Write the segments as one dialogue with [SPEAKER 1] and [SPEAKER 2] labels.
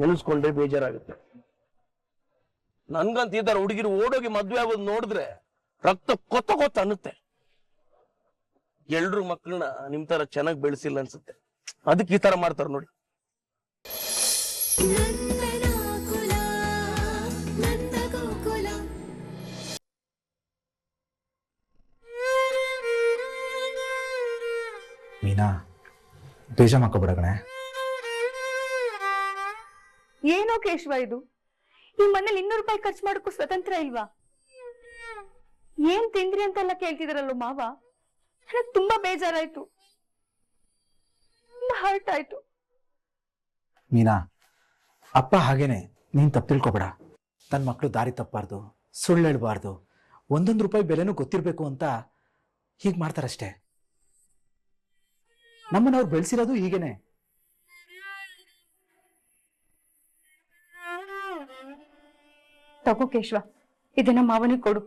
[SPEAKER 1] ನೆನೆಸ್ಕೊಂಡ್ರೆ ಬೇಜಾರಾಗುತ್ತೆ. ನನ್ಗಂತ ಇದ್ದಾರೆ ಹುಡುಗಿರು ಓಡೋಗಿ ಮದ್ವೆ ಆಗೋದು ನೋಡಿದ್ರೆ ರಕ್ತ ಕೊತ್ತ ಕೊತ್ತ ಅನ್ನುತ್ತೆ. ಎಲ್ರು ಮಕ್ಕಳನ್ನ ನಿಮ್ ತರ ಚೆನ್ನಾಗಿ ಬೆಳೆಸಿಲ್ಲ ಅನ್ಸುತ್ತೆ. ಅದಕ್ಕೆ ಈ ತರ ಮಾಡ್ತಾರ ನೋಡಿ.
[SPEAKER 2] ಮೀನಾ ಬೇಜ ಮಾಡ್ಕೊಬೇಡ ಕಣೆ.
[SPEAKER 3] ಏನೋ ಕೇಶವ ಇದು? ಈ ಮನೇಲಿ ಇನ್ನೂರು ರೂಪಾಯಿ ಖರ್ಚು ಮಾಡಕ್ಕೂ ಸ್ವತಂತ್ರ ಇಲ್ವಾ? ಏನ್ ತಿಂದ್ರಿ ಅಂತೆಲ್ಲ ಕೇಳ್ತಿದಾರಲ್ಲೋ ಮಾವ? ನನಗ್ ತುಂಬಾ ಬೇಜಾರಾಯ್ತು. ತುಂಬಾ ಹರ್ಟ್ ಆಯ್ತು.
[SPEAKER 2] ಮೀನಾ, ಅಪ್ಪ ಹಾಗೇನೆ, ನೀನ್ ತಪ್ಪು ತಿಳ್ಕೊಬೇಡ. ತನ್ನ ಮಕ್ಕಳು ದಾರಿ ತಪ್ಪಾರ್ದು, ಸುಳ್ಳು ಹೇಳ್ಬಾರ್ದು. ಒಂದೊಂದು ರೂಪಾಯಿ ಬೆಲೆನೂ ಗೊತ್ತಿರ್ಬೇಕು ಅಂತ ಹೀಗೆ ಮಾಡ್ತಾರಷ್ಟೇ. ನಮ್ಮನ್ನ ಅವ್ರು ಬೆಳೆಸಿರೋದು ಹೀಗೇನೆ.
[SPEAKER 3] ತಗೋ ಕೇಶವ, ಇದನ್ನ ಮಾವನಿಗೆ ಕೊಡು.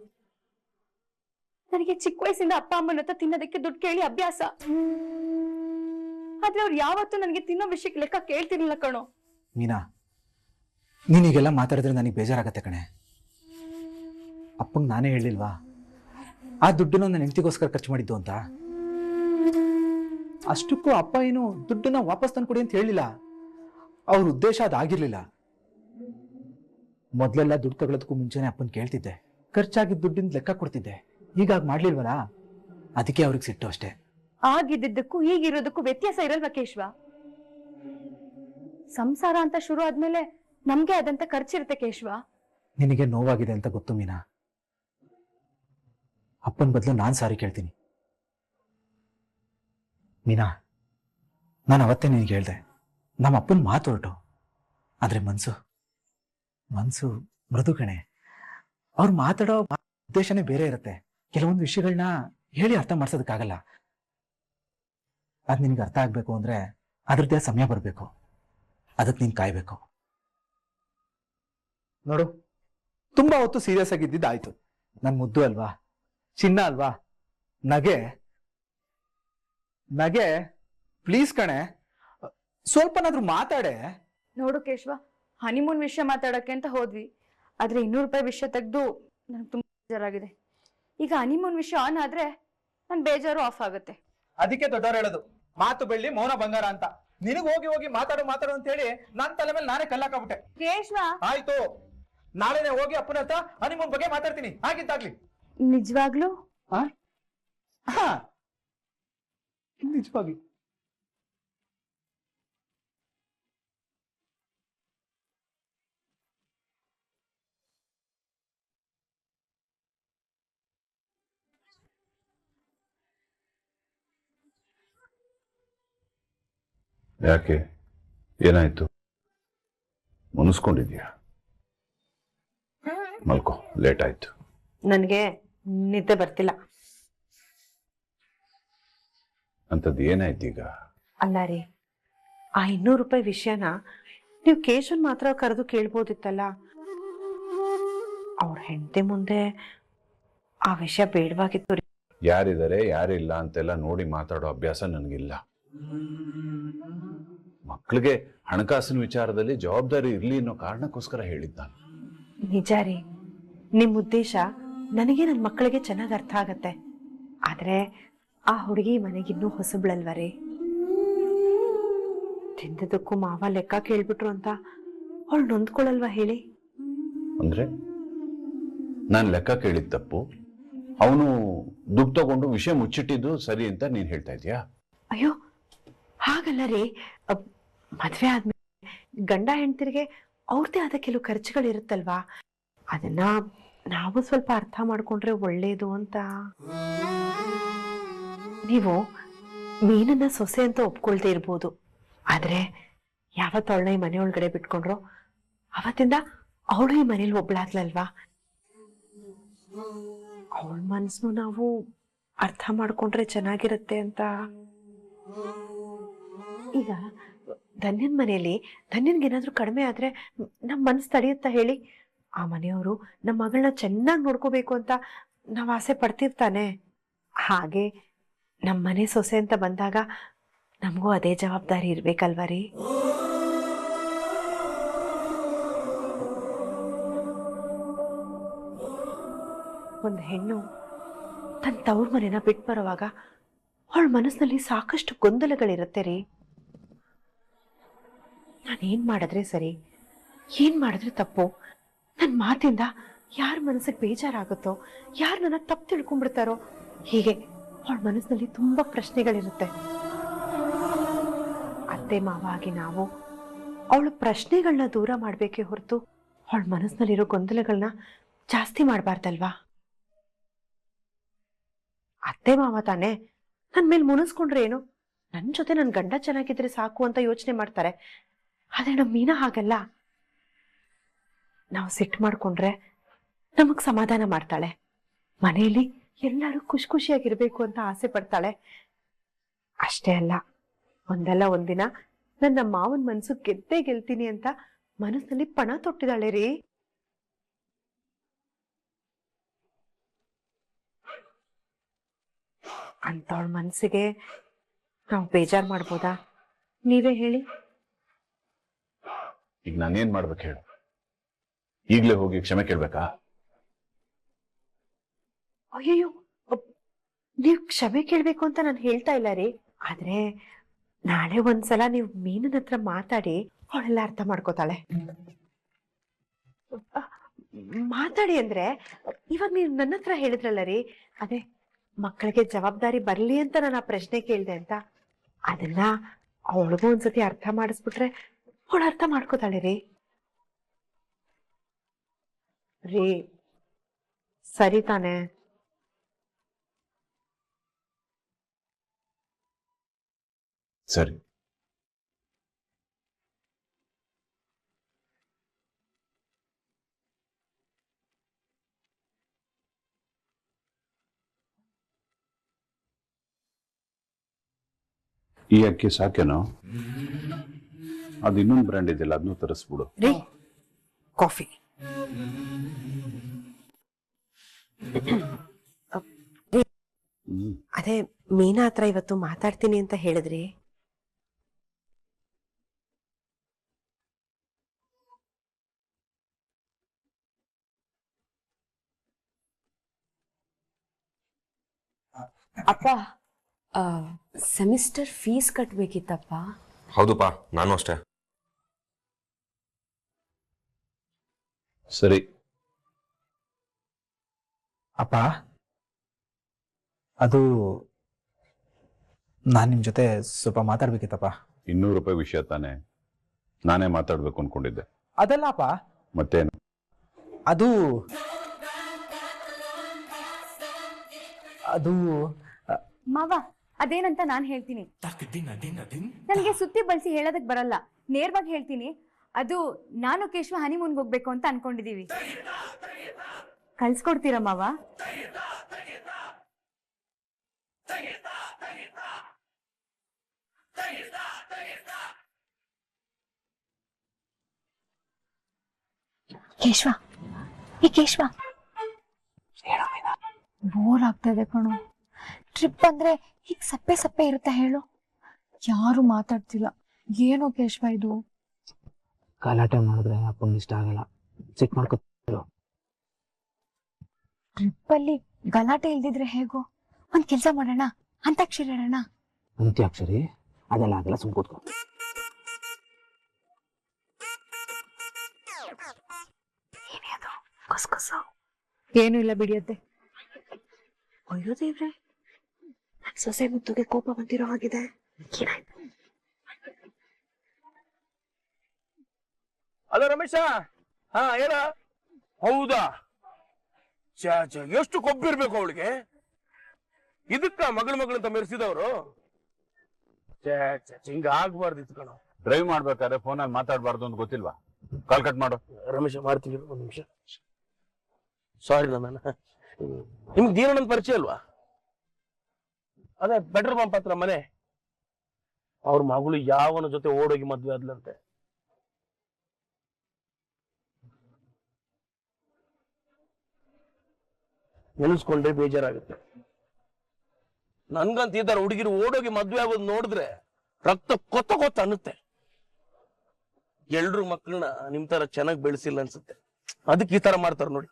[SPEAKER 3] ನನಗೆ ಚಿಕ್ಕ ವಯಸ್ಸಿಂದ ಅಪ್ಪ ಅಮ್ಮನ ಹತ್ರ ತಿನ್ನೋದಕ್ಕೆ ದುಡ್ಡು ಕೇಳಿ ಅಭ್ಯಾಸ. ಆದ್ರೆ ಅವ್ರು ಯಾವತ್ತೂ ನನಗೆ ತಿನ್ನೋ ವಿಷಯಕ್ಕೆ ಲೆಕ್ಕ ಕೇಳ್ತಿರ್ಲಿಲ್ಲ ಕಣೋ.
[SPEAKER 2] ಮೀನಾ, ನೀನೀಗೆಲ್ಲ ಮಾತಾಡಿದ್ರೆ ನನಗೆ ಬೇಜಾರಾಗತ್ತೆ ಕಣೆ. ಅಪ್ಪಂಗೆ ನಾನೇ ಹೇಳಿಲ್ವಾ? ಆ ದುಡ್ಡನ್ನ ನನ್ನ ಹೆಂಡತಿಗೋಸ್ಕರ ಖರ್ಚು ಮಾಡಿದ್ದು ಅಂತ? ಅಷ್ಟಕ್ಕೂ ಅಪ್ಪ ಏನು ದುಡ್ಡನ್ನ ವಾಪಸ್ ತಂದ್ಕೊಡಿ ಅಂತ ಹೇಳಿಲ್ಲ. ಅವ್ರ ಉದ್ದೇಶ ಅದಾಗಿರ್ಲಿಲ್ಲ. ಮೊದಲೆಲ್ಲ ದುಡ್ಡು ತಗೊಳ್ಳೋದಕ್ಕೂ ಮುಂಚೆನೆ ಅಪ್ಪನ್ ಕೇಳ್ತಿದ್ದೆ. ಖರ್ಚಾಗಿದ್ದ ದುಡ್ಡಿಂದ ಲೆಕ್ಕ ಕೊಡ್ತಿದ್ದೆ. ಈಗ ಹಾಗೆ ಮಾಡ್ಲಿಲ್ವಲ್ಲ? ಅದಕ್ಕೆ ಅವ್ರಿಗೆ ಸಿಟ್ಟು ಅಷ್ಟೇ.
[SPEAKER 3] ಆಗಿದ್ದಕ್ಕೂ ಈಗಿರೋದಕ್ಕೂ ವ್ಯತ್ಯಾಸ ಇರಲ್ವಾ ಕೇಶವ? ಸಂಸಾರ ಅಂತ ಶುರು ಆದ್ಮೇಲೆ ನಮ್ಗೆ ಆದಂತ ಖರ್ಚಿರುತ್ತೆ ಕೇಶವ.
[SPEAKER 2] ನಿನಗೆ ನೋವಾಗಿದೆ ಅಂತ ಗೊತ್ತು ಮೀನಾ. ಅಪ್ಪನ ಬದಲು ನಾನು ಸಾರಿ ಕೇಳ್ತೀನಿ. ಮೀನಾ ನಾನು ಅವತ್ತೇ ನಿನಗೆ ಹೇಳ್ದೆ. ನಮ್ಮ ಅಪ್ಪನ ಮಾತು ಹೊರಟು. ಆದ್ರೆ ಮನ್ಸು ಮನ್ಸು ಮೃದು ಕಣೆ. ಅವ್ರು ಮಾತಾಡೋ ಉದ್ದೇಶನೇ ಬೇರೆ ಇರುತ್ತೆ. ಕೆಲವೊಂದು ವಿಷಯಗಳನ್ನ ಹೇಳಿ ಅರ್ಥ ಮಾಡ್ಸೋದಕ್ಕಾಗಲ್ಲ. ಅದ್ ನಿನ್ಗೆ ಅರ್ಥ ಆಗ್ಬೇಕು ಅಂದ್ರೆ ಅದ್ರದ್ದೇ ಸಮಯ ಬರಬೇಕು. ಅದಕ್ಕೆ ನೀನ್ ಕಾಯ್ಬೇಕು. ನೋಡು, ತುಂಬಾ ಹೊತ್ತು ಸೀರಿಯಸ್ ಆಗಿದ್ದಿದ್ದು ಆಯ್ತು. ನನ್ ಮುದ್ದು ಅಲ್ವಾ? ಚಿನ್ನ ಅಲ್ವಾ? ನಗೆ. ನಗೆ ಪ್ಲೀಸ್ ಕಣೆ. ಸ್ವಲ್ಪನಾದ್ರೂ ಮಾತಾಡೆ.
[SPEAKER 3] ನೋಡು ಕೇಶವ ಹನಿಮೂನ್ ವಿಷಯ ಮಾತಾಡಕ್ಕೆ ಅಂತ ಹೋದ್ವಿ. ಆದ್ರೆ ಇನ್ನೂರು ರೂಪಾಯಿ ವಿಷಯ ತೆಗೆದು ನನಗೆ ತುಂಬಾ ಬೇಜಾರಾಗಿದೆ. ಈಗ ಹನಿಮೂನ್ ವಿಷಯ ಆನ್ ಆದ್ರೆ ನನ್ ಬೇಜಾರು ಆಫ್ ಆಗುತ್ತೆ.
[SPEAKER 2] ಅದಕ್ಕೆ ದೊಡ್ಡವ್ರು ಹೇಳೋದು ಮಾತು ಬೆಳ್ಳಿ ಮೌನ ಬಂಗಾರ ಅಂತ. ನಿನಗ್ ಹೋಗಿ ಹೋಗಿ ಮಾತಾಡು ಮಾತಾಡು ಅಂತ ಹೇಳಿ ನನ್ ತಲೆ ಮೇಲೆ ನಾನೇ ಕಲ್ಲಾಕಾಗ್ಬಿಟ್ಟೆ.
[SPEAKER 3] ಕೇಶವ!
[SPEAKER 2] ಆಯ್ತು. ನಾಳೆನೆ ಹೋಗಿ ಅಪ್ಪನ ಹತ್ರ ಹನಿಮೂನ್ ಬಗ್ಗೆ ಮಾತಾಡ್ತೀನಿ. ಆಗಿದ್ದಾಗ್ಲಿ
[SPEAKER 3] ನಿಜವಾಗ್ಲೂ?
[SPEAKER 2] ಹಾ? ನಿಜವಾಗಿ
[SPEAKER 4] ಯಾಕೆ? ಏನಾಯ್ತು? ಮುನಿಸ್ಕೊಂಡಿದ್ಯಾ? ಮಲ್ಕೋ ಲೇಟ್ ಆಯ್ತು
[SPEAKER 5] ನನಗೆ ನಿದ್ದೆ ಬರ್ತಿಲ್ಲ.
[SPEAKER 4] ಅಂತದ್ದು ಏನಾಯ್ತು ಈಗ
[SPEAKER 5] ಅಲ್ಲ ರೀ ಆ ಇನ್ನೂರು ರೂಪಾಯಿ ವಿಷಯನ ನೀವು ಕೇಶನ್ ಮಾತ್ರ ಕರೆದು ಕೇಳ್ಬೋದಿತ್ತಲ್ಲ? ಅವ್ರ ಹೆಂಡತಿ ಮುಂದೆ ಆ ವಿಷಯ ಬೇಡವಾಗಿತ್ತು ರೀ.
[SPEAKER 4] ಯಾರಿದ್ದಾರೆ ಯಾರಿಲ್ಲ ಅಂತೆಲ್ಲ ನೋಡಿ ಮಾತಾಡೋ ಅಭ್ಯಾಸ ನನಗಿಲ್ಲ. ಮಕ್ಕಳಿಗೆ ಹಣಕಾಸಿನ ವಿಚಾರದಲ್ಲಿ ಜವಾಬ್ದಾರಿ ಇರಲಿ ಅನ್ನೋ ಕಾರಣಕ್ಕೋಸ್ಕರ ಹೇಳಿದ್ದ
[SPEAKER 5] ನಿಜ ರೀ. ನಿಮ್ಮ ಉದ್ದೇಶ ನನಗೆ ನನ್ನ ಮಕ್ಕಳಿಗೆ ಚೆನ್ನಾಗಿ ಅರ್ಥ ಆಗತ್ತೆ. ಆದ್ರೆ ಆ ಹುಡುಗಿ ಮನೆಗಿನ್ನೂ ಹೊಸಬಳಲ್ವ ರೀ? ತಿಂದದಕ್ಕೂ ಮಾವ ಲೆಕ್ಕ ಕೇಳ್ಬಿಟ್ರು ಅಂತ ಅವಳು ನೊಂದ್ಕೊಳ್ಳಲ್ವಾ ಹೇಳಿ?
[SPEAKER 4] ಅಂದ್ರೆ ನಾನು ಲೆಕ್ಕ ಕೇಳಿದ ತಪ್ಪು. ಅವನು ದುಡ್ಡು ತಗೊಂಡು ವಿಷಯ ಮುಚ್ಚಿಟ್ಟಿದ್ದು ಸರಿ ಅಂತ ನೀನು ಹೇಳ್ತಾ ಇದೀಯಾ
[SPEAKER 5] ಹಾಗಲ್ಲ ರೀ. ಮದ್ವೆ ಆದ್ಮೇಲೆ ಗಂಡ ಹೆಂಡತಿರಿಗೆ ಅವ್ರದೇ ಆದ ಕೆಲವು ಖರ್ಚುಗಳಿರುತ್ತಲ್ವಾ ಅದನ್ನ ನಾವು ಸ್ವಲ್ಪ ಅರ್ಥ ಮಾಡ್ಕೊಂಡ್ರೆ ಒಳ್ಳೇದು ಅಂತ. ನೀವು ಮೀನನ್ನ ಸೊಸೆ ಅಂತ ಒಪ್ಕೊಳ್ತೇ ಇರ್ಬೋದು. ಆದ್ರೆ ಯಾವತ್ತು ಅವಳನ್ನ ಈ ಮನೆ ಒಳಗಡೆ ಬಿಟ್ಕೊಂಡ್ರೋ, ಅವತ್ತಿಂದ ಅವಳು ಈ ಮನೇಲಿ ಒಬ್ಳಾಗ್ಲಲ್ವಾ? ಅವಳ ಮನ್ಸು ನಾವು ಅರ್ಥ ಮಾಡ್ಕೊಂಡ್ರೆ ಚೆನ್ನಾಗಿರುತ್ತೆ ಅಂತ. ಈಗ ಧನ್ಯನ ಮನೆಯಲ್ಲಿ, ಧನ್ಯನ್ಗೆ ಏನಾದರೂ ಕಡಿಮೆ ಆದರೆ ನಮ್ಮ ಮನಸ್ಸು ತಡೆಯುತ್ತಾ ಹೇಳಿ? ಆ ಮನೆಯವರು ನಮ್ಮ ಮಗಳನ್ನ ಚೆನ್ನಾಗಿ ನೋಡ್ಕೋಬೇಕು ಅಂತ ನಾವು ಆಸೆ ಪಡ್ತಿರ್ತಾನೆ. ಹಾಗೆ ನಮ್ಮ ಮನೆ ಸೊಸೆ ಅಂತ ಬಂದಾಗ ನಮಗೂ ಅದೇ ಜವಾಬ್ದಾರಿ ಇರಬೇಕಲ್ವ ರೀ? ಒಂದು ಹೆಣ್ಣು ತನ್ನ ತವ್ರ ಮನೆನ ಬಿಟ್ಟು ಬರುವಾಗ ಅವಳ ಮನಸ್ಸಿನಲ್ಲಿ ಸಾಕಷ್ಟು ಗೊಂದಲಗಳಿರುತ್ತೆ ರೀ. ನಾನೇನ್ ಮಾಡಿದ್ರೆ ಸರಿ? ಏನ್ ಮಾಡಿದ್ರೆ ತಪ್ಪು? ನನ್ನ ಮಾತಿಂದ ಯಾರ ಮನಸ್ಸಿಗೆ ಬೇಜಾರಾಗುತ್ತೋ, ಯಾರು ನನ್ನ ತಪ್ಪು ತಿಳ್ಕೊಂಡ್ಬಿಡ್ತಾರೋ, ಹೀಗೆ ಅವಳ ಮನಸ್ಸಿನಲ್ಲಿ ತುಂಬಾ ಪ್ರಶ್ನೆಗಳಿರುತ್ತೆ. ಅತ್ತೆ ಮಾವಾಗಿ ನಾವು ಅವಳ ಪ್ರಶ್ನೆಗಳನ್ನ ದೂರ ಮಾಡ್ಬೇಕೇ ಹೊರತು ಅವಳ ಮನಸ್ಸಿನಲ್ಲಿರೋ ಗೊಂದಲಗಳನ್ನ ಜಾಸ್ತಿ ಮಾಡಬಾರ್ದಲ್ವಾ? ಅತ್ತೆ, ಮಾವ ತಾನೇ ನನ್ ಮೇಲೆ ಮುನಿಸ್ಕೊಂಡ್ರೆ ಏನು ನನ್ ಜೊತೆ ನನ್ ಗಂಡ ಚೆನ್ನಾಗಿದ್ರೆ ಸಾಕು ಅಂತ ಯೋಚನೆ ಮಾಡ್ತಾರೆ. ಆದ್ರೆ ನಮ್ ಮೀನಾ ಹಾಗಲ್ಲ. ನಾವು ಸಿಟ್ಟು ಮಾಡ್ಕೊಂಡ್ರೆ ನಮಗ್ ಸಮಾಧಾನ ಮಾಡ್ತಾಳೆ. ಮನೆಯಲ್ಲಿ ಎಲ್ಲರೂ ಖುಷಿ ಖುಷಿಯಾಗಿರ್ಬೇಕು ಅಂತ ಆಸೆ ಪಡ್ತಾಳೆ. ಅಷ್ಟೇ ಅಲ್ಲ, ಒಂದಲ್ಲ ಒಂದಿನ ನನ್ನ ಮಾವನ್ ಮನ್ಸು ಗೆದ್ದೇ ಗೆಲ್ತೀನಿ ಅಂತ ಮನಸ್ಸಿನಲ್ಲಿ ಪಣ ತೊಟ್ಟಿದಾಳೆ ರೀ. ಅಂತವಳ ಮನ್ಸಿಗೆ ನಾವು ಬೇಜಾರ್ ಮಾಡ್ಬೋದಾ? ನೀವೇ ಹೇಳಿ.
[SPEAKER 4] ಈಗ ನಾನೇನ್ ಮಾಡ್ಬೇಕು ಹೇಳು. ಈಗ್ಲೇ ಹೋಗಿ ಕ್ಷಮೆ ಕೇಳ್ಬೇಕಾ?
[SPEAKER 5] ಅಯ್ಯೋ ನೀವು ಕ್ಷಮೆ ಕೇಳ್ಬೇಕು ಅಂತ ನಾನು ಹೇಳ್ತಾ ಇಲ್ಲ ರೀ. ಆದ್ರೆ ನಾಳೆ ಒಂದ್ಸಲ ನೀವು ಮೀನನ ಹತ್ರ ಮಾತಾಡಿ ಅವಳೆಲ್ಲ ಅರ್ಥ ಮಾಡ್ಕೋತಾಳೆ. ಮಾತಾಡಿ ಅಂದ್ರೆ, ಇವಾಗ ನೀವು ನನ್ನ ಹತ್ರ ಹೇಳಿದ್ರಲ್ಲ ರೀ, ಅದೇ ಮಕ್ಕಳಿಗೆ ಜವಾಬ್ದಾರಿ ಬರ್ಲಿ ಅಂತ ನಾನು ಆ ಪ್ರಶ್ನೆ ಕೇಳ್ದೆ ಅಂತ. ಅದನ್ನ ಅವಳಿಗೂ ಒಂದ್ಸತಿ ಅರ್ಥ ಮಾಡಿಸ್ಬಿಟ್ರೆ ಅವಳು ಅರ್ಥ ಮಾಡ್ಕೋತಾಳೆ ರೀ. ರೀ ಸರಿ ತಾನೇ.
[SPEAKER 4] ಸರಿ. ಈ ಅಕ್ಕಿ ಸಾಕೇನೋ? ಅದು ಇನ್ನೊಂದು ಬ್ರ್ಯಾಂಡ್ ಇದೆಯಲ್ಲ ಅದನ್ನು ತರಿಸ್ಬಿಡು.
[SPEAKER 5] ರೀ ಕಾಫಿ. ಅದೇ ಮೀನಾ ಹತ್ರ ಇವತ್ತು ಮಾತಾಡ್ತೀನಿ ಅಂತ ಹೇಳಿದ್ರಿ.
[SPEAKER 6] ಅಪ್ಪ ಸೆಮಿಸ್ಟರ್ ಫೀಸ್ ಕಟ್ಬೇಕಿತ್ತಪ್ಪ.
[SPEAKER 7] ಹೌದಪ್ಪ ನಾನು ಅಷ್ಟೇ.
[SPEAKER 4] ಸರಿ.
[SPEAKER 2] ಅಪ್ಪ ಅದು ನಾನು ನಿಮ್ಮ ಜೊತೆ ಸ್ವಲ್ಪ ಮಾತಾಡ್ಬೇಕಿತ್ತಪ್ಪ.
[SPEAKER 4] ಇನ್ನೂರು ರೂಪಾಯಿ ವಿಷಯ ತಾನೆ. ನಾನೇ ಮಾತಾಡ್ಬೇಕು ಅನ್ಕೊಂಡಿದ್ದೆ.
[SPEAKER 2] ಅದಲ್ಲ ಅಪ್ಪ.
[SPEAKER 4] ಮತ್ತೇನು?
[SPEAKER 2] ಅದು ಅದು
[SPEAKER 3] ಮಾವ ಅದೇನಂತ ನಾನ್ ಹೇಳ್ತೀನಿ. ನನಗೆ ಸುತ್ತಿ ಬಳಸಿ ಹೇಳೋದಕ್ ಬರಲ್ಲ. ನೇರವಾಗಿ ಹೇಳ್ತೀನಿ. ಅದು ನಾನು ಕೇಶವ ಹನಿಮೂನ್ಗೆ ಹೋಗ್ಬೇಕು ಅಂತ ಅನ್ಕೊಂಡಿದೀವಿ. ಕಳ್ಸ್ಕೊಡ್ತೀರಾ ಮಾವ? ಕೇಶವ ಈ ಕೇಶವ. ಬೋರ್ ಆಗ್ತಾ ಇದೆ ಕಣು. ಟ್ರಿಪ್ ಅಂದ್ರೆ ಹೀಗ್ ಸಪ್ಪೆ ಸಪ್ಪೆ ಇರುತ್ತಾ ಹೇಳು. ಯಾರು ಮಾತಾಡ್ತಿಲ್ಲ. ಏನೋ ಕೇಶವ ಇದು?
[SPEAKER 8] ಗಲಾಟೆ ಮಾಡಿದ್ರೆ ಅಪ್ಪಂಗೆ ಇಷ್ಟ ಆಗಲ್ಲ. ಚೆಕ್ ಮಾಡ್ಕೊ
[SPEAKER 3] ಟ್ರಿಪ್ ಅಲ್ಲಿ ಗಲಾಟೆ ಇಲ್ದಿದ್ರೆ ಹೇಗೋ? ಒಂದ್ ಕೆಲ್ಸ ಮಾಡೋಣ ಅಂತಾಕ್ಷರಿ ಆಡೋಣ.
[SPEAKER 8] ಅಂತ್ಯಾಕ್ಷರಿ ಅದೆಲ್ಲ ಆಗಲ್ಲ ಸುಮ್ ಕೂತ್ಕೊ.
[SPEAKER 3] ಏನು ಇಲ್ಲ ಬಿಡಿಯತ್ತೆ
[SPEAKER 5] ಅಯ್ಯೋ ದೇವ್ರೆ ನನ್ ಸೊಸೆ ಮುತ್ತುಗೆ ಕೋಪ ಬಂದಿರೋ ಹಾಗಿದೆ. ಏನಾಯ್ತು
[SPEAKER 1] ಅಲ್ಲ ರಮೇಶ ಹಾ ಏನ ಹೌದಾ? ಚಾ ಚ ಎಷ್ಟು ಕೊಬ್ಬಿರ್ಬೇಕು ಅವಳಿಗೆ? ಇದಕ್ಕ ಮಗಳ ಮಗಳಂತ ಮೆರೆಸಿದವರು? ಹಿಂಗ ಆಗ್ಬಾರ್ದಿತ್ತು ಕಣ.
[SPEAKER 4] ಡ್ರೈವ್ ಮಾಡ್ಬೇಕಾದ್ರೆ ಫೋನಲ್ಲಿ ಮಾತಾಡ್ಬಾರ್ದು ಅಂತ ಗೊತ್ತಿಲ್ವಾ? ಕಾಲ್ ಕಟ್ ಮಾಡು.
[SPEAKER 1] ರಮೇಶ ಮಾಡ್ತೀವಿ ಒಂದ್ ನಿಮಿಷ. ಸಾರಿ ನನ್ನ ನಿಮ್ಗೆ ದೀನಣ್ಣನ ಪರಿಚಯ ಅಲ್ವಾ? ಅದೇ ಪೆಟ್ರೋಲ್ ಪಂಪ್ ಹತ್ರ ಮನೆ. ಅವ್ರ ಮಗಳು ಯಾವನ ಜೊತೆ ಓಡೋಗಿ ಮದ್ವೆ ಆದ್ಲಂತೆ. ನೆನೆಸ್ಕೊಂಡ್ರೆ ಬೇಜಾರಾಗುತ್ತೆ. ನನ್ಗಂತ ಇದ್ದಾರೆ ಹುಡುಗಿರು ಓಡೋಗಿ ಮದ್ವೆ ಆಗೋದು ನೋಡಿದ್ರೆ ರಕ್ತ ಕೊತ್ತ ಕೊತ್ತ ಅನ್ನುತ್ತೆ. ಎಲ್ರು ಮಕ್ಕಳನ್ನ ನಿಮ್ ತರ ಚೆನ್ನಾಗಿ ಬೆಳೆಸಿಲ್ಲ ಅನ್ಸುತ್ತೆ. ಅದಕ್ಕೆ ಈ ತರ ಮಾಡ್ತಾರೆ ನೋಡಿ.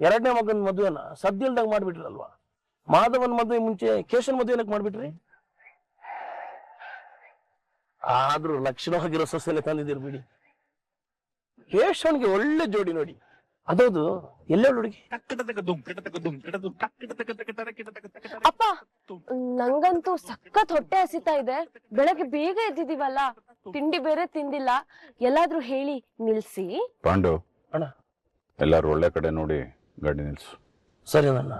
[SPEAKER 1] ಎರಡನೇ ಮಗನ ಮದುವೆನ ಸದ್ಯಲ್ದಾಗ ಮಾಡ್ಬಿಟ್ರಲ್ವಾ? ಮಾಧವನ್ ಮದುವೆ ಮುಂಚೆ ಕೇಶನ್ ಮದುವೆ ಏನಕ್ಕೆ ಮಾಡ್ಬಿಟ್ರಿ? ಆದ್ರೂ ಲಕ್ಷಣವಾಗಿರೋ ಸೊಸೆಲೆ ತಂದಿದ್ದೀರಿ ಬಿಡಿ. ಕೇಶವನ್ಗೆ ಒಳ್ಳೆ ಜೋಡಿ ನೋಡಿ. ಅದೌದು ಎಲ್ಲೇ ಹುಡುಗಿ.
[SPEAKER 9] ಅಪ್ಪ ನಂಗಂತೂ ಸಖತ್ ಹೊಟ್ಟೆ ಹಸಿತಾ ಇದೆ. ಬೆಳಗ್ಗೆ ಬೇಗ ಎದ್ದಿದೀವಲ್ಲ ತಿಂಡಿ ಬೇರೆ ತಿಂದಿಲ್ಲ. ಎಲ್ಲಾದ್ರೂ ಹೇಳಿ ನಿಲ್ಸಿ.
[SPEAKER 4] ಪಾಂಡು
[SPEAKER 1] ಅಣ್ಣ.
[SPEAKER 4] ಎಲ್ಲಾರು ಒಳ್ಳೆ ಕಡೆ ನೋಡಿ ಗಾಡಿ ನಿಲ್ಸು.
[SPEAKER 1] ಸರಿ ನನ್ನ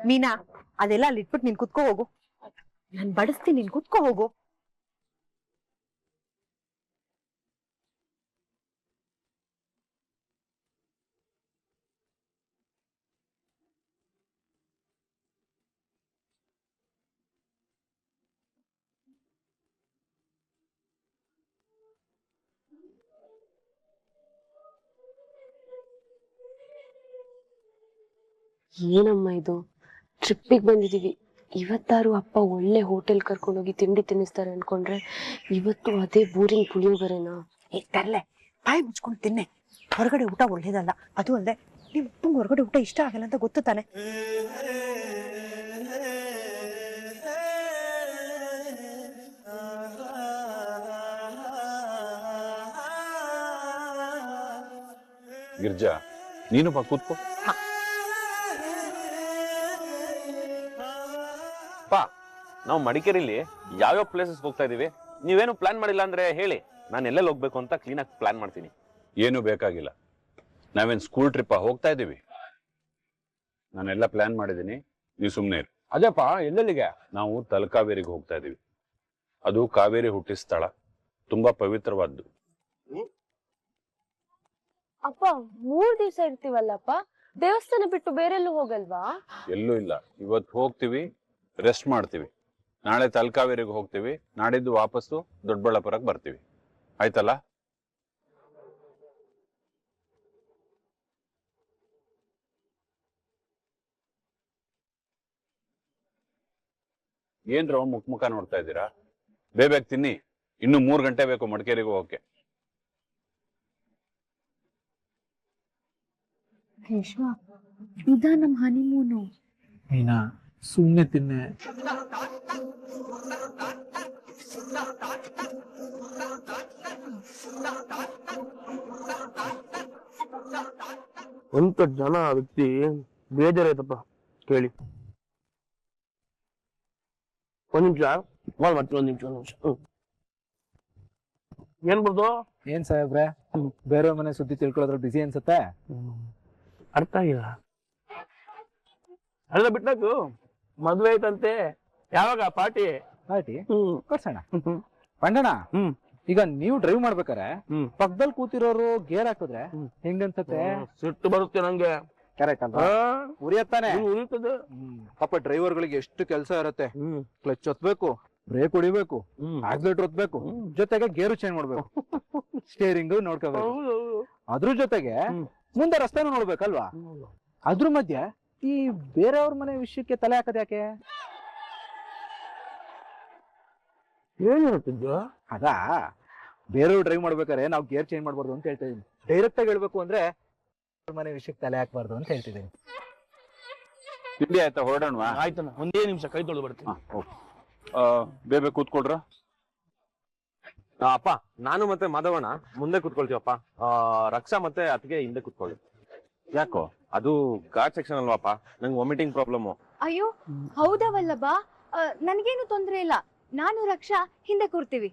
[SPEAKER 5] ಮೀನಾ ಅದೆಲ್ಲ ಅಲ್ಲಿ ಇಟ್ಬಿಟ್ಟು ನೀನ್ ಕುತ್ಕೋ ಹೋಗು. ನಾನ್ ಬಡಿಸ್ತೀನಿ ನೀನ್ ಕುತ್ಕೋ ಹೋಗು.
[SPEAKER 9] ಏನಮ್ಮ ಇದು? ಟ್ರಿಪ್ಪಿಗೆ ಬಂದಿದ್ದೀವಿ ಇವತ್ತಾರು ಅಪ್ಪ ಒಳ್ಳೆ ಹೋಟೆಲ್ ಕರ್ಕೊಂಡೋಗಿ ತಿಂಡಿ ತಿನ್ನಿಸ್ತಾರೆ ಅನ್ಕೊಂಡ್ರೆ ಇವತ್ತು ಅದೇ ಬೋರಿಂಗ್ ಪುಳಿಯೋಗರೆನಾ
[SPEAKER 5] ಏ ತರಲೆ. ಬಾಯಿ ಮುಚ್ಕೊಂಡು ತಿನ್ನೆ. ಹೊರಗಡೆ ಊಟ ಒಳ್ಳೇದಲ್ಲ. ಅದು ಅಲ್ಲದೆ ನಿಮ್ ಅಪ್ಪಂಗ್ ಹೊರಗಡೆ ಊಟ ಇಷ್ಟ ಆಗಲ್ಲ ಅಂತ ಗೊತ್ತು ತಾನೆ.
[SPEAKER 4] ಗಿರ್ಜಾ ನೀನು ಬಾ ಕೂತ್ಕೋ
[SPEAKER 7] ನಾವು ಮಡಿಕೇರಿಲಿ ಯಾವ್ಯಾವ ಪ್ಲೇಸಸ್ ಹೋಗ್ತಾ ಇದೀವಿ? ನೀವೇನು ಪ್ಲಾನ್ ಮಾಡಿಲ್ಲ ಅಂದ್ರೆ ಹೇಳಿ. ನಾನು ಎಲ್ಲೆಲ್ಲಿ ಹೋಗ್ಬೇಕು ಅಂತ ಕ್ಲೀನ್ ಆಗಿ ಪ್ಲಾನ್ ಮಾಡ್ತೀನಿ.
[SPEAKER 4] ಏನು ಬೇಕಾಗಿಲ್ಲ. ನಾವೇನು ಸ್ಕೂಲ್ ಟ್ರಿಪ್ ಹೋಗ್ತಾ ಇದೀವಿ. ನಾನೆಲ್ಲ ಪ್ಲಾನ್ ಮಾಡಿದ್ದೀನಿ. ನೀವು ಸುಮ್ಮನೆ ಇರು.
[SPEAKER 7] ಅದೇಪ್ಪ ಎಲ್ಲೆಲ್ಲಿಗೆ?
[SPEAKER 4] ನಾವು ತಲಕಾವೇರಿಗೆ ಹೋಗ್ತಾ ಇದೀವಿ. ಅದು ಕಾವೇರಿ ಹುಟ್ಟಿದ ಸ್ಥಳ. ತುಂಬಾ ಪವಿತ್ರವಾದ್ದು.
[SPEAKER 9] ಅಪ್ಪ ಮೂರ್ ದಿವಸ ಇರ್ತೀವಲ್ಲಪ್ಪ? ದೇವಸ್ಥಾನ ಬಿಟ್ಟು ಬೇರೆಲ್ಲೂ ಹೋಗಲ್ವಾ?
[SPEAKER 4] ಎಲ್ಲೂ ಇಲ್ಲ. ಇವತ್ತು ಹೋಗ್ತೀವಿ ರೆಸ್ಟ್ ಮಾಡ್ತೀವಿ. ನಾಳೆ ತಲಕಾವೇರಿಗೆ ಹೋಗ್ತೀವಿ. ನಾಡಿದ್ದು ವಾಪಸ್ಸು ದೊಡ್ಡಬಳ್ಳಾಪುರಕ್ಕೆ ಬರ್ತೀವಿ. ಆಯ್ತಲ್ಲ? ಏನ್ರೋ ಮುಖ ಮುಖ ನೋಡ್ತಾ ಇದ್ದೀರಾ? ಬೇಬೇಕ್ ತಿನ್ನಿ. ಇನ್ನು ಮೂರು ಗಂಟೆ ಬೇಕು ಮಡಿಕೇರಿಗೆ ಹೋಗಕ್ಕೆ
[SPEAKER 3] ಕೇಶವ ಇದ ನಮ್ ಹನಿಮೂನು
[SPEAKER 2] ಮೀನಾ ಸುಮ್ಮನೆ ತಿನ್ನೆ.
[SPEAKER 1] ಎಂತ ಜನ ವ್ಯಕ್ತಿ? ಬೇಜಾರಾಯ್ತಪ್ಪ ಕೇಳಿ. ಒಂದ್ ನಿಮಿಷ ಕಾಲ್ ಮಾಡ್ತೀನಿ ಒಂದ್ ನಿಮಿಷ ಒಂದ್ ನಿಮಿಷ. ಏನ್ ಬರ್ದು
[SPEAKER 2] ಏನ್ ಸಾಹೇಬ್ರೆ? ಬೇರೆ ಮನೆ ಸುದ್ದಿ ತಿಳ್ಕೊಳ್ಳೋದ್ರ ಬಿಸಿ ಅನ್ಸುತ್ತೆ?
[SPEAKER 1] ಅರ್ಥ ಆಗಿಲ್ಲ. ಅಲ್ಲ ಬಿಟ್ಟಾಕು ಮದ್ವೆ ಐತಂತೆ ಯಾವಾಗ? ಪಾರ್ಟಿ?
[SPEAKER 2] ಪಾರ್ಟಿ?
[SPEAKER 1] ಹ್ಮ್.
[SPEAKER 2] ಕೊಡ್ಸೋಣ. ಪಂಡಣ
[SPEAKER 1] ಹ್ಮ್.
[SPEAKER 2] ಈಗ ನೀವು ಡ್ರೈವ್ ಮಾಡ್ಬೇಕಾರೆ
[SPEAKER 1] ಹ್ಮ್.
[SPEAKER 2] ಪಕ್ಕದಲ್ಲಿ ಕೂತಿರೋರು ಗೇರ್ ಹಾಕಿದ್ರೆ
[SPEAKER 1] ಹೆಂಗ್
[SPEAKER 2] ಹೆಂಗನ್ಸತ್ತೆ?
[SPEAKER 1] ಸಿಟ್ಟು ಬರುತ್ತೆ ನಂಗೆ.
[SPEAKER 2] ಕರೆಕ್ಟ್ ಅಂತ ಉರಿಯತ್ತಾನೆ.
[SPEAKER 1] ಉರಿತದೆ.
[SPEAKER 2] ಪಾಪ ಡ್ರೈವರ್ಗಳಿಗೆ ಎಷ್ಟು ಕೆಲಸ ಇರುತ್ತೆ. ಕ್ಲಚ್ ಒತ್ಬೇಕು ಬ್ರೇಕ್ ಹೊಡಿಬೇಕು ಆಕ್ಸಿಲೇಟರ್ ಒತ್ಬೇಕು ಜೊತೆಗೆ ಗೇರು ಚೇಂಜ್ ಮಾಡ್ಬೇಕು. ಸ್ಟೇರಿಂಗ್ ನೋಡ್ಕೋಬೇಕು. ಅದ್ರ ಜೊತೆಗೆ. ಮುಂದೆ ರಸ್ತೆನೂ ನೋಡ್ಬೇಕಲ್ವಾ? ಅದ್ರ ಮಧ್ಯೆ ಈ ಬೇರೆಯವ್ರ ಮನೆ ವಿಷಯಕ್ಕೆ ತಲೆ ಹಾಕದ್ ಯಾಕೆ?
[SPEAKER 1] ಏನ್ ಹೇಳ್ತಿದ್ಯೋ?
[SPEAKER 2] ಅದಾ? ಬೇರೆಯವ್ರು ಡ್ರೈವ್ ಮಾಡ್ಬೇಕಾದ್ರೆ ನಾವು ಗೇರ್ ಚೇಂಜ್ ಮಾಡ್ಬಾರ್ದು ಅಂತ ಹೇಳ್ತಿದ್ದೀನಿ ಡೈರೆಕ್ಟ್ ಆಗಿ ಹೇಳ್ಬೇಕು ಅಂದ್ರೆ ಅವ್ರ ಮನೆ ವಿಷಯಕ್ಕೆ ತಲೆ ಹಾಕ್ಬಾರ್ದು ಅಂತ ಹೇಳ್ತಿದ್ದೀನಿ
[SPEAKER 4] ತಿಂಡಿ ಆಯ್ತಾ? ಹೊರಡೋಣವಾ?
[SPEAKER 1] ಆಯ್ತಣ್ಣ ಒಂದೇ ನಿಮಿಷ ಕೈ ತೊಳೆದು ಬರ್ತೀನಿ.
[SPEAKER 4] ಬೇಬೆ ಕೂತ್ಕೊಳ್ರ?
[SPEAKER 7] ಆ, ಅಪ್ಪ ನಾನು ಮತ್ತೆ ಮಾಧವಣ್ಣ ಮುಂದೆ ಕುತ್ಕೊಳ್ತೀವಪ್ಪ. ಆ, ರಕ್ಷಾ ಮತ್ತೆ ಅತ್ತಿಗೆ ಹಿಂದೆ ಕುತ್ಕೊಳ್ಳಿ.
[SPEAKER 4] ಯಾಕೋ?
[SPEAKER 7] ಅದು ಗಾರ್ಡ್ ಸೆಕ್ಷನ್ ಅಲ್ವಾಪ? ನಂಗೆ ವಾಮಿಟಿಂಗ್ ಪ್ರಾಬ್ಲಮ್
[SPEAKER 3] ಅಯ್ಯೋ, ಹೌದಾ ವಲ್ಲಭ? ನನಗೇನು ನನ್ಗೇನು ತೊಂದ್ರೆ ಇಲ್ಲ. ನಾನು ರಕ್ಷಾ, ಹಿಂದೆ ಕೂರ್ತೀವಿ.